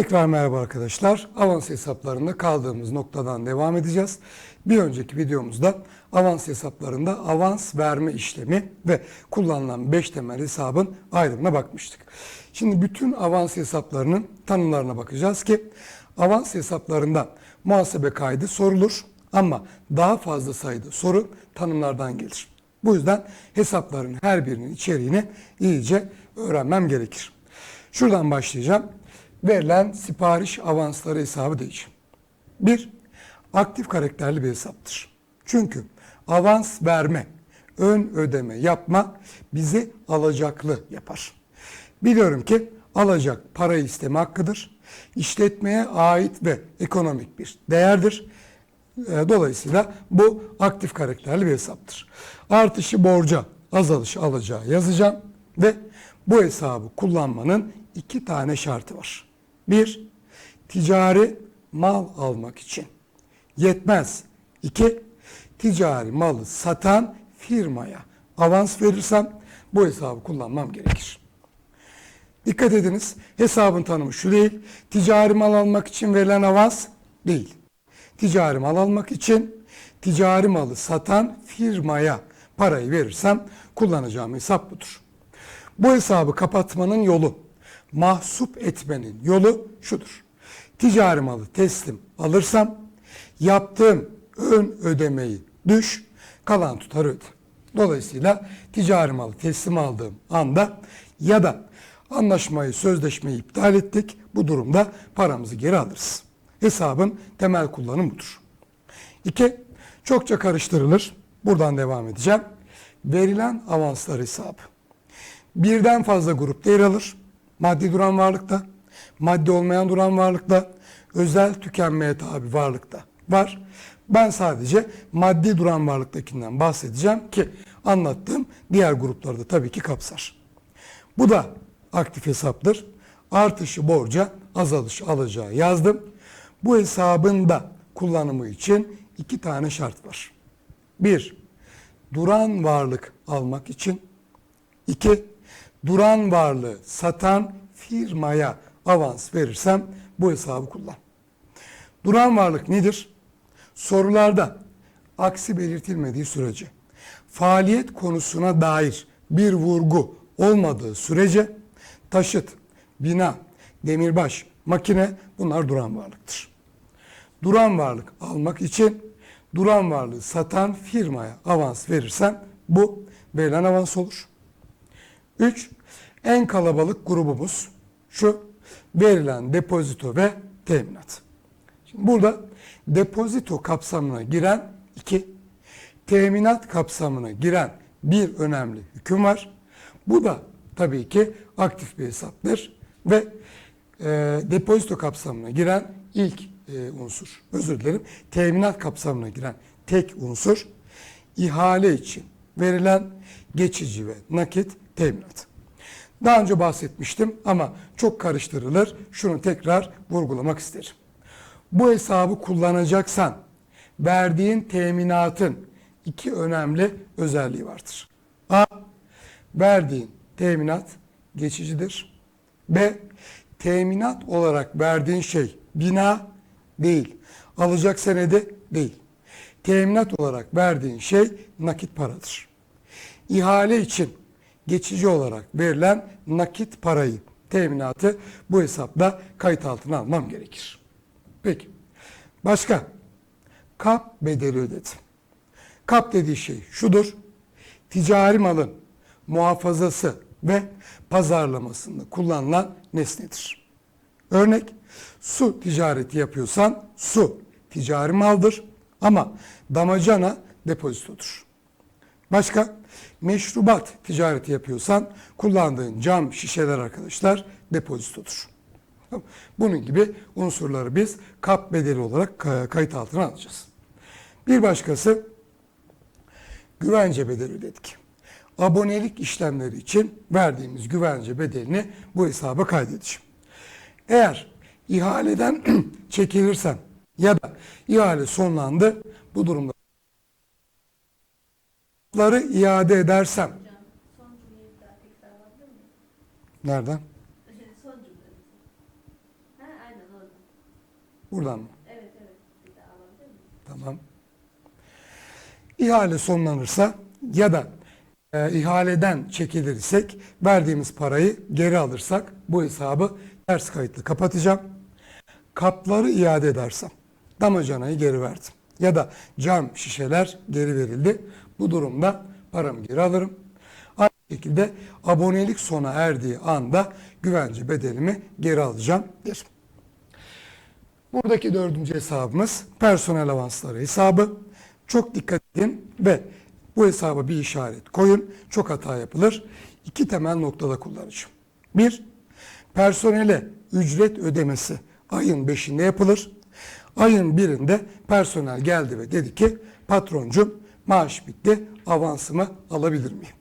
Tekrar merhaba arkadaşlar. Avans hesaplarında kaldığımız noktadan devam edeceğiz. Bir önceki videomuzda avans hesaplarında avans verme işlemi ve kullanılan 5 temel hesabın ayrımına bakmıştık. Şimdi bütün avans hesaplarının tanımlarına bakacağız ki avans hesaplarında muhasebe kaydı sorulur ama daha fazla sayıda soru tanımlardan gelir. Bu yüzden hesapların her birinin içeriğini iyice öğrenmem gerekir. Şuradan başlayacağım. Verilen sipariş avansları hesabı diyeceğim. Bir, aktif karakterli bir hesaptır. Çünkü avans verme, ön ödeme yapma bizi alacaklı yapar. Biliyorum ki alacak para isteme hakkıdır. İşletmeye ait ve ekonomik bir değerdir. E, Dolayısıyla bu aktif karakterli bir hesaptır. Artışı borca, azalışı alacağı yazacağım ve bu hesabı kullanmanın iki tane şartı var. Bir, ticari mal almak için. Yetmez. İki, ticari malı satan firmaya avans verirsem bu hesabı kullanmam gerekir. Dikkat ediniz hesabın tanımı şu değil. Ticari mal almak için verilen avans değil. Ticari mal almak için ticari malı satan firmaya parayı verirsem kullanacağım hesap budur. Bu hesabı kapatmanın yolu, mahsup etmenin yolu şudur. Ticari malı teslim alırsam yaptığım ön ödemeyi düş, kalan tutarı öde. Dolayısıyla ticari malı teslim aldığım anda ya da anlaşmayı, sözleşmeyi iptal ettik. Bu durumda paramızı geri alırız. Hesabın temel kullanımı budur. İki, çokça karıştırılır. Buradan devam edeceğim. Verilen avanslar hesabı. Birden fazla grupta yer alır. Maddi duran varlıkta, maddi olmayan duran varlıkta, özel tükenmeye tabi varlıkta var. Ben sadece maddi duran varlıktakinden bahsedeceğim ki anlattığım diğer grupları da tabii ki kapsar. Bu da aktif hesaptır. Artışı borca, azalış alacağı yazdım. Bu hesabın da kullanımı için iki tane şart var. Bir, duran varlık almak için. İki, duran varlığı satan firmaya avans verirsem bu hesabı kullan. Duran varlık nedir? Sorularda aksi belirtilmediği sürece faaliyet konusuna dair bir vurgu olmadığı sürece taşıt, bina, demirbaş, makine bunlar duran varlıktır. Duran varlık almak için duran varlığı satan firmaya avans verirsen bu verilen avans olur. 3. En kalabalık grubumuz şu verilen depozito ve teminat. Şimdi burada depozito kapsamına giren iki, teminat kapsamına giren bir önemli hüküm var. Bu da tabii ki aktif bir hesaptır ve e, depozito kapsamına giren ilk e, unsur, özür dilerim, teminat kapsamına giren tek unsur ihale için verilen geçici ve nakit teminat. Daha önce bahsetmiştim ama çok karıştırılır. Şunu tekrar vurgulamak isterim. Bu hesabı kullanacaksan verdiğin teminatın iki önemli özelliği vardır. A. Verdiğin teminat geçicidir. B. Teminat olarak verdiğin şey bina değil. Alacak senedi değil. Teminat olarak verdiğin şey nakit paradır. İhale için geçici olarak verilen nakit parayı, teminatı bu hesapta kayıt altına almam gerekir. Peki. Başka? Kap bedeli ödedim. Kap dediği şey şudur. Ticari malın muhafazası ve pazarlamasında kullanılan nesnedir. Örnek, su ticareti yapıyorsan su ticari maldır ama damacana depozitodur. Başka? Meşrubat ticareti yapıyorsan kullandığın cam şişeler arkadaşlar depozitodur. Bunun gibi unsurları biz kap bedeli olarak kayıt altına alacağız. Bir başkası güvence bedeli ödedik. Abonelik işlemleri için verdiğimiz güvence bedelini bu hesaba kaydedeceğim. Eğer ihaleden çekilirsen ya da ihale sonlandı bu durumda ları iade edersem nereden? Buradan mı? Evet evet. Tamam. İhale sonlanırsa ya da e, ihaleden çekilirsek verdiğimiz parayı geri alırsak bu hesabı ters kayıtlı kapatacağım. Kapları iade edersem damacanayı geri verdim. Ya da cam şişeler geri verildi. Bu durumda paramı geri alırım. Aynı şekilde abonelik sona erdiği anda güvence bedelimi geri alacağım derim. Buradaki dördüncü hesabımız personel avansları hesabı. Çok dikkat edin ve bu hesaba bir işaret koyun. Çok hata yapılır. İki temel noktada kullanacağım. Bir, personele ücret ödemesi ayın beşinde yapılır. Ayın birinde personel geldi ve dedi ki patroncum maaş bitti avansımı alabilir miyim?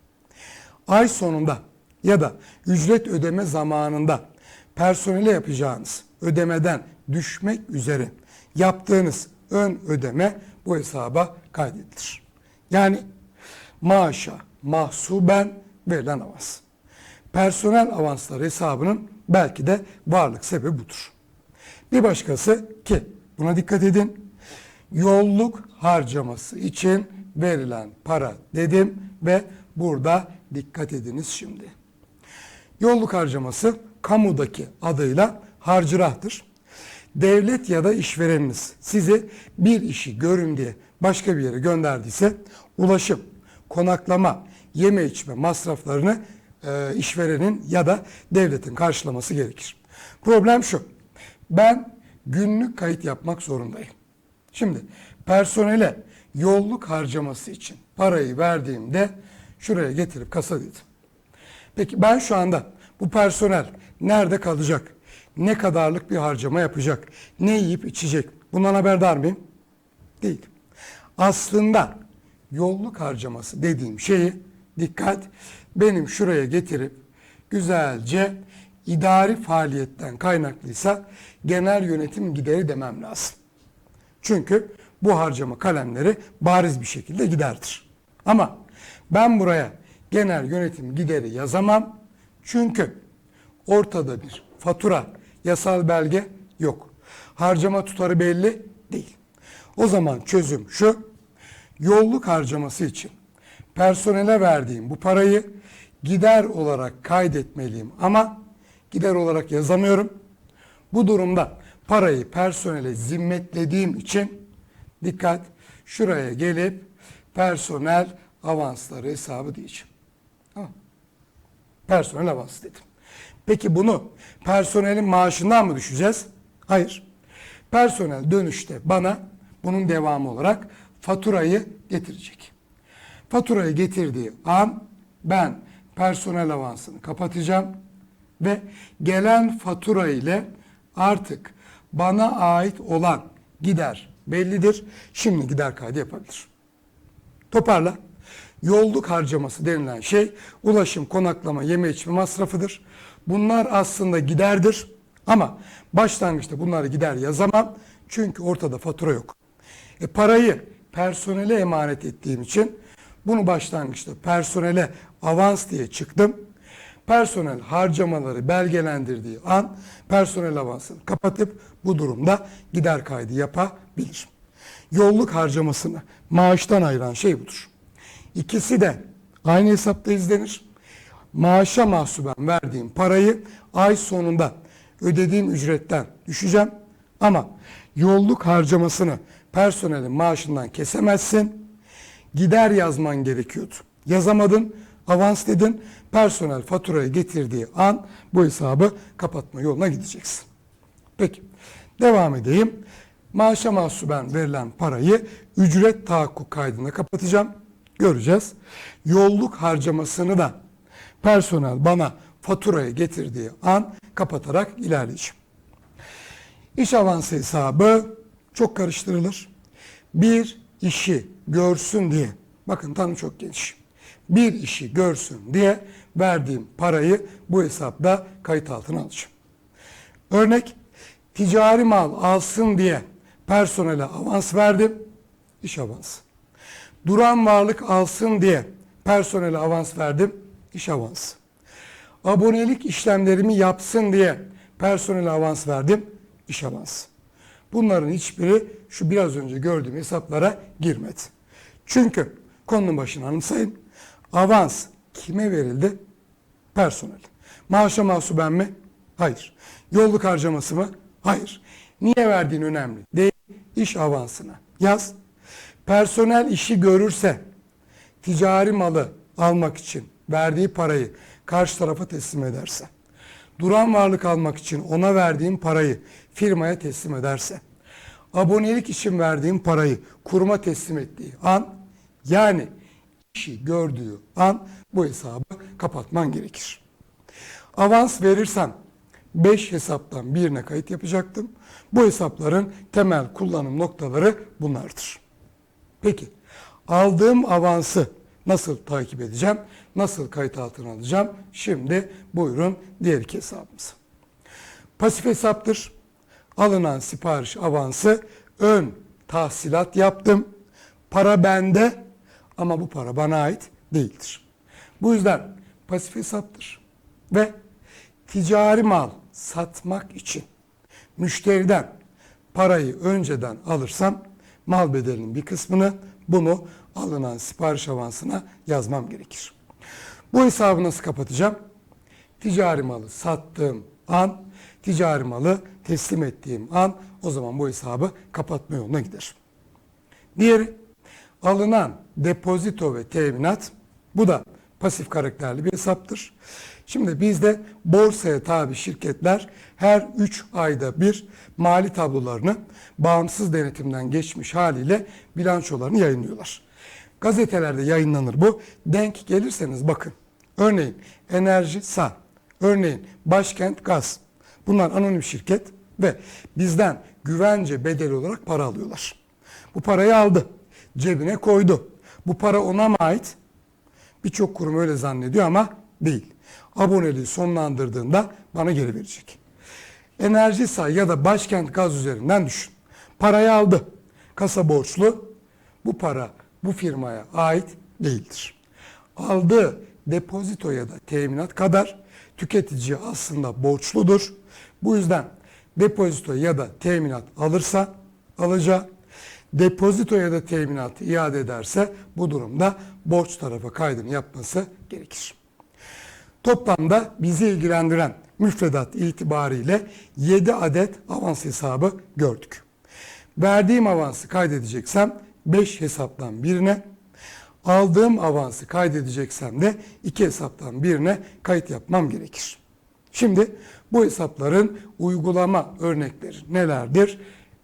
ay sonunda ya da ücret ödeme zamanında personele yapacağınız ödemeden düşmek üzere yaptığınız ön ödeme bu hesaba kaydedilir. Yani maaşa mahsuben verilen avans. Personel avansları hesabının belki de varlık sebebi budur. Bir başkası ki buna dikkat edin. Yolluk harcaması için verilen para dedim ve burada dikkat ediniz şimdi. Yolluk harcaması kamudaki adıyla harcırahtır. Devlet ya da işvereniniz sizi bir işi görün diye başka bir yere gönderdiyse ulaşım, konaklama, yeme içme masraflarını e, işverenin ya da devletin karşılaması gerekir. Problem şu. Ben günlük kayıt yapmak zorundayım. Şimdi personele yolluk harcaması için parayı verdiğimde şuraya getirip kasa dedim. Peki ben şu anda bu personel nerede kalacak? Ne kadarlık bir harcama yapacak? Ne yiyip içecek? Bundan haberdar mıyım? Değil. Aslında yolluk harcaması dediğim şeyi dikkat benim şuraya getirip güzelce idari faaliyetten kaynaklıysa genel yönetim gideri demem lazım. Çünkü bu harcama kalemleri bariz bir şekilde giderdir. Ama ben buraya genel yönetim gideri yazamam. Çünkü ortada bir fatura, yasal belge yok. Harcama tutarı belli değil. O zaman çözüm şu. Yolluk harcaması için personele verdiğim bu parayı gider olarak kaydetmeliyim ama gider olarak yazamıyorum. Bu durumda parayı personele zimmetlediğim için dikkat şuraya gelip personel avansları hesabı diyeceğim. Tamam. Personel avansı dedim. Peki bunu personelin maaşından mı düşeceğiz? Hayır. Personel dönüşte bana bunun devamı olarak faturayı getirecek. Faturayı getirdiği an ben personel avansını kapatacağım ve gelen fatura ile artık bana ait olan gider bellidir. Şimdi gider kaydı yapabilir. Toparla. Yolluk harcaması denilen şey ulaşım, konaklama, yeme içme masrafıdır. Bunlar aslında giderdir ama başlangıçta bunları gider yazamam çünkü ortada fatura yok. E parayı personele emanet ettiğim için bunu başlangıçta personele avans diye çıktım. Personel harcamaları belgelendirdiği an personel avansını kapatıp bu durumda gider kaydı yapabilir. Yolluk harcamasını maaştan ayıran şey budur. İkisi de aynı hesapta izlenir. Maaşa mahsuben verdiğim parayı ay sonunda ödediğim ücretten düşeceğim. Ama yolluk harcamasını personelin maaşından kesemezsin. Gider yazman gerekiyordu. Yazamadın, avans dedin. Personel faturayı getirdiği an bu hesabı kapatma yoluna gideceksin. Peki, devam edeyim. Maaşa mahsuben verilen parayı ücret tahakkuk kaydına kapatacağım. Göreceğiz. Yolluk harcamasını da personel bana faturayı getirdiği an kapatarak ilerleyeceğim. İş avansı hesabı çok karıştırılır. Bir işi görsün diye, bakın tanım çok geniş. Bir işi görsün diye verdiğim parayı bu hesapta kayıt altına alacağım. Örnek, ticari mal alsın diye personele avans verdim, iş avansı. Duran varlık alsın diye personele avans verdim, iş avansı. Abonelik işlemlerimi yapsın diye personele avans verdim, iş avansı. Bunların hiçbiri şu biraz önce gördüğüm hesaplara girmedi. Çünkü konunun başına anımsayın. Avans kime verildi? Personel. Maaşa mahsuben mi? Hayır. Yolluk harcaması mı? Hayır. Niye verdiğin önemli değil. İş avansına yaz. Personel işi görürse ticari malı almak için verdiği parayı karşı tarafa teslim ederse, duran varlık almak için ona verdiğim parayı firmaya teslim ederse, abonelik için verdiğim parayı kuruma teslim ettiği an, yani işi gördüğü an bu hesabı kapatman gerekir. Avans verirsem 5 hesaptan birine kayıt yapacaktım. Bu hesapların temel kullanım noktaları bunlardır. Peki aldığım avansı nasıl takip edeceğim? Nasıl kayıt altına alacağım? Şimdi buyurun diğer iki hesabımıza. Pasif hesaptır. Alınan sipariş avansı ön tahsilat yaptım. Para bende ama bu para bana ait değildir. Bu yüzden pasif hesaptır. Ve ticari mal satmak için müşteriden parayı önceden alırsam mal bedelinin bir kısmını bunu alınan sipariş avansına yazmam gerekir. Bu hesabı nasıl kapatacağım? Ticari malı sattığım an, ticari malı teslim ettiğim an o zaman bu hesabı kapatma yoluna gider. Diğeri alınan depozito ve teminat bu da pasif karakterli bir hesaptır. Şimdi bizde borsaya tabi şirketler her 3 ayda bir mali tablolarını bağımsız denetimden geçmiş haliyle bilançolarını yayınlıyorlar. Gazetelerde yayınlanır bu. Denk gelirseniz bakın. Örneğin Enerji Sa, örneğin Başkent Gaz. Bunlar anonim şirket ve bizden güvence bedeli olarak para alıyorlar. Bu parayı aldı, cebine koydu. Bu para ona mı ait? Birçok kurum öyle zannediyor ama değil. Aboneliği sonlandırdığında bana geri verecek. Enerji say ya da başkent gaz üzerinden düşün. Parayı aldı. Kasa borçlu. Bu para bu firmaya ait değildir. Aldığı depozito ya da teminat kadar tüketici aslında borçludur. Bu yüzden depozito ya da teminat alırsa alacağı depozito ya da teminatı iade ederse bu durumda borç tarafa kaydını yapması gerekir. Toplamda bizi ilgilendiren müfredat itibariyle 7 adet avans hesabı gördük. Verdiğim avansı kaydedeceksem 5 hesaptan birine, aldığım avansı kaydedeceksem de 2 hesaptan birine kayıt yapmam gerekir. Şimdi bu hesapların uygulama örnekleri nelerdir?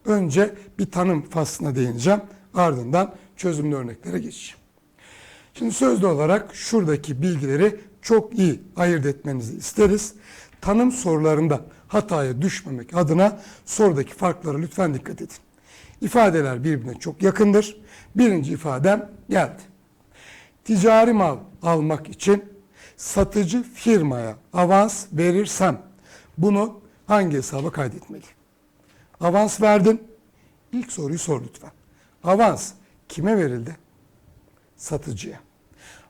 Önce bir tanım faslına değineceğim. Ardından çözümlü örneklere geçeceğim. Şimdi sözlü olarak şuradaki bilgileri çok iyi ayırt etmenizi isteriz. Tanım sorularında hataya düşmemek adına sorudaki farklara lütfen dikkat edin. İfadeler birbirine çok yakındır. Birinci ifadem geldi. Ticari mal almak için satıcı firmaya avans verirsem bunu hangi hesaba kaydetmeli? Avans verdin. İlk soruyu sor lütfen. Avans kime verildi? Satıcıya.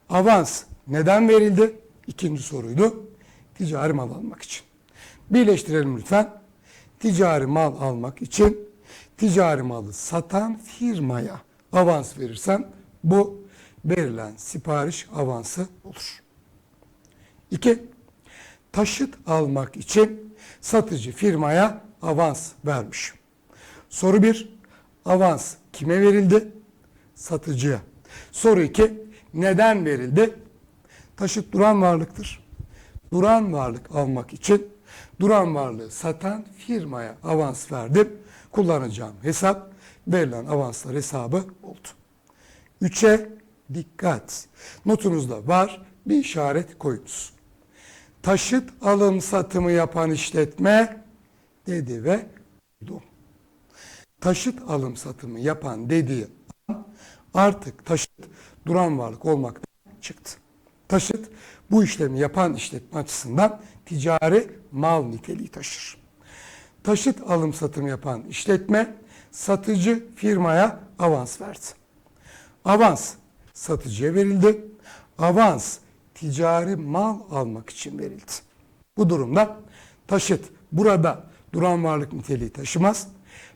Avans neden verildi? İkinci soruydu. Ticari mal almak için. Birleştirelim lütfen. Ticari mal almak için ticari malı satan firmaya avans verirsem bu verilen sipariş avansı olur. 2. Taşıt almak için satıcı firmaya avans vermiş. Soru 1. Avans kime verildi? Satıcıya. Soru 2. Neden verildi? Taşıt duran varlıktır. Duran varlık almak için duran varlığı satan firmaya avans verdim. Kullanacağım hesap verilen avanslar hesabı oldu. 3'e dikkat. Notunuzda var bir işaret koyunuz. Taşıt alım satımı yapan işletme dedi ve du. Taşıt alım satımı yapan dediği artık taşıt duran varlık olmaktan çıktı. Taşıt bu işlemi yapan işletme açısından ticari mal niteliği taşır. Taşıt alım satım yapan işletme satıcı firmaya avans verdi. Avans satıcıya verildi. Avans ticari mal almak için verildi. Bu durumda taşıt burada duran varlık niteliği taşımaz.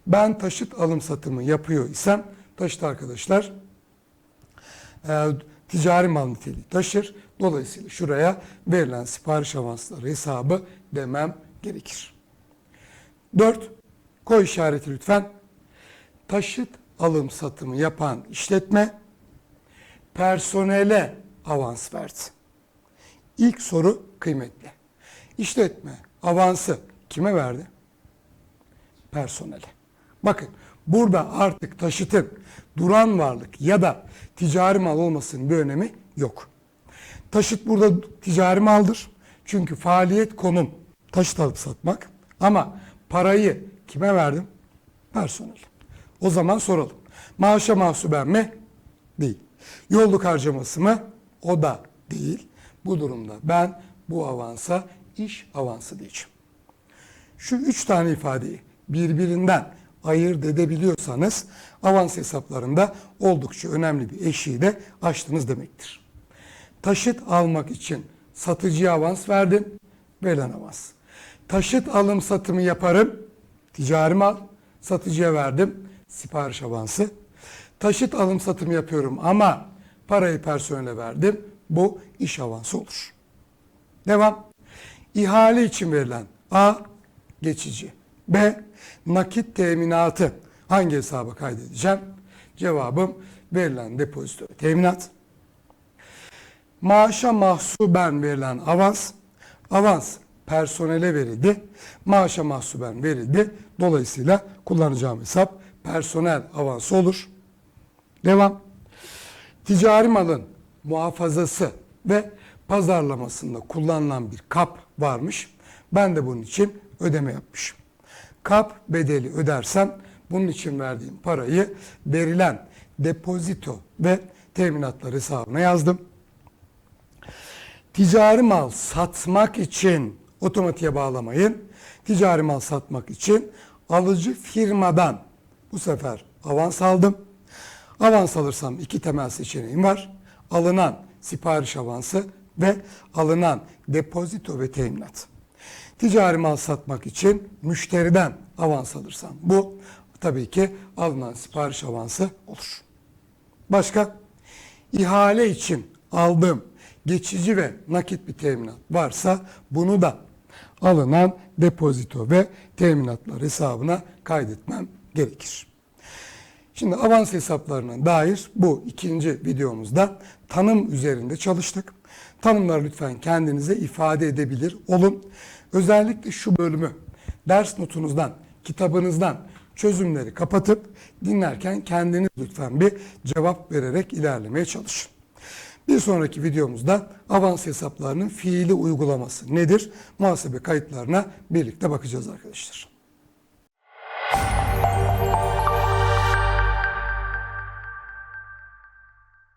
Ben taşıt alım satımı yapıyor isem taşıt arkadaşlar e, ticari mal niteliği taşır. Dolayısıyla şuraya verilen sipariş avansları hesabı demem gerekir. 4. Koy işareti lütfen. Taşıt alım satımı yapan işletme personele avans verdi. İlk soru kıymetli. İşletme avansı kime verdi? Personele. Bakın burada artık taşıtın duran varlık ya da ticari mal olmasının bir önemi yok. Taşıt burada ticari maldır. Çünkü faaliyet konum taşıt alıp satmak. Ama parayı kime verdim? Personel. O zaman soralım. Maaşa mahsuben mi? Değil. Yolluk harcaması mı? O da değil. Bu durumda ben bu avansa iş avansı diyeceğim. Şu üç tane ifadeyi birbirinden ayırt edebiliyorsanız avans hesaplarında oldukça önemli bir eşiği de aştınız demektir. Taşıt almak için satıcıya avans verdin, verilen avans. Taşıt alım satımı yaparım, ticari mal, satıcıya verdim, sipariş avansı. Taşıt alım satımı yapıyorum ama parayı personele verdim, bu iş avansı olur. Devam. İhale için verilen A geçici. B nakit teminatı hangi hesaba kaydedeceğim? Cevabım verilen depozito teminat. Maaşa mahsuben verilen avans. Avans personele verildi. Maaşa mahsuben verildi. Dolayısıyla kullanacağım hesap personel avansı olur. Devam. Ticari malın muhafazası ve pazarlamasında kullanılan bir kap varmış. Ben de bunun için ödeme yapmışım. Kap bedeli ödersem bunun için verdiğim parayı verilen depozito ve teminatlar hesabına yazdım. Ticari mal satmak için otomatiğe bağlamayın. Ticari mal satmak için alıcı firmadan bu sefer avans aldım. Avans alırsam iki temel seçeneğim var. Alınan sipariş avansı ve alınan depozito ve teminat. Ticari mal satmak için müşteriden avans alırsam bu tabii ki alınan sipariş avansı olur. Başka? İhale için aldığım geçici ve nakit bir teminat varsa bunu da alınan depozito ve teminatlar hesabına kaydetmem gerekir. Şimdi avans hesaplarına dair bu ikinci videomuzda tanım üzerinde çalıştık. Tanımları lütfen kendinize ifade edebilir olun. Özellikle şu bölümü ders notunuzdan, kitabınızdan çözümleri kapatıp dinlerken kendiniz lütfen bir cevap vererek ilerlemeye çalışın. Bir sonraki videomuzda avans hesaplarının fiili uygulaması nedir? Muhasebe kayıtlarına birlikte bakacağız arkadaşlar.